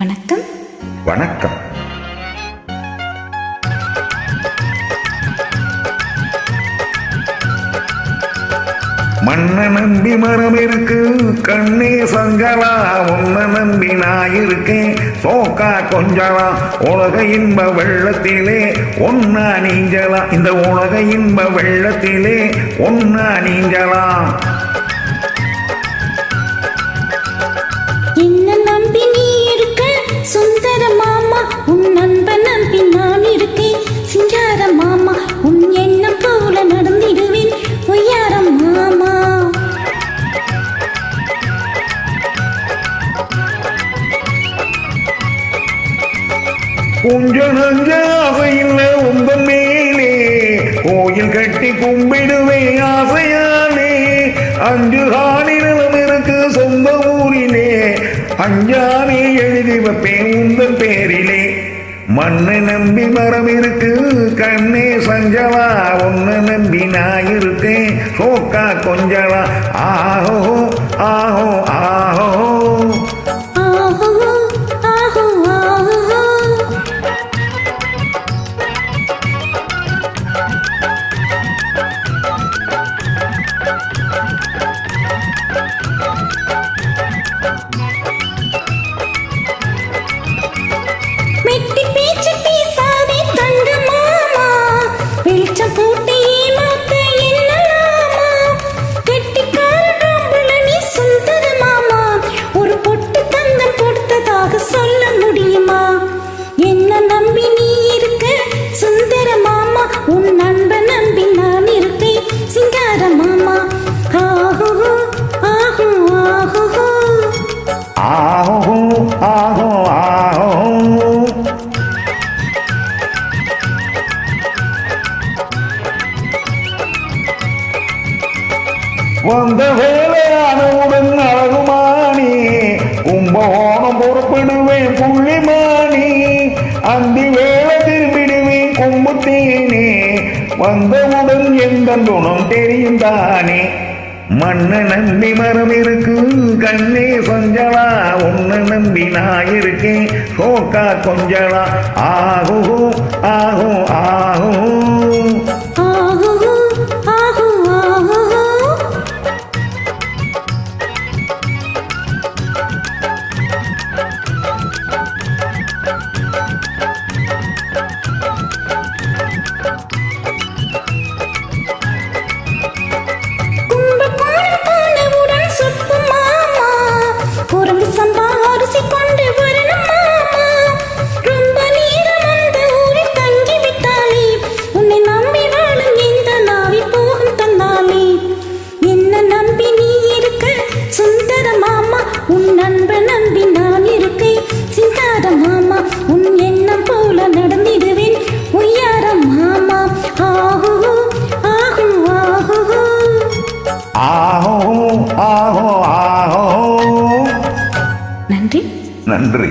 வணக்கம். வணக்கம். மண்ண நம்பி மரம் இருக்கு கண்ணே சங்கலா உன்ன நம்பி நான் இருக்கேன். சோக்கா கொஞ்சலா உலக இன்ப வெள்ளத்திலே ஒன்னா நீஞ்சலா. இந்த உலக இன்ப வெள்ளத்திலே ஒன்னா நீஞ்சலாம் கொஞ்ச நஞ்ச ஆசையில்ல உங்க மேலே கோயில் கட்டி கும்பிடுவே ஆசையானே அஞ்சு காணி நிலம் இருக்கு சொந்த ஊரிலே. அஞ்சானே எழுதி வைப்பேன் உங்கள் பேரிலே. மண்ணை நம்பி மரம் இருக்கு கண்ணே சஞ்சலா. ஒன்னு நம்பி நான் இருக்கேன் சோக்கா கொஞ்சலா. ஆஹோ ஆஹோ ஆஹோ. வந்த வேலையானவுடன் அழகுமானி கும்பகோணம் பொறுப்பிடுவேன் புள்ளிமானி. அந்தி வேலை திரும்பிடுவேன் கும்புத்தேனே வந்தவுடன் எந்த குணம் தெரியும் தானே. மண்ண நம்பி மரம் இருக்கு கண்ணே கொஞ்சலா உன்னை நம்பி நான் இருக்கேன் சோக்கா கொஞ்சலா. ஆஹோ ஆஹோ ஆ ஆஹோ ஆஹோ ஆஹோ. நன்றி. நன்றி.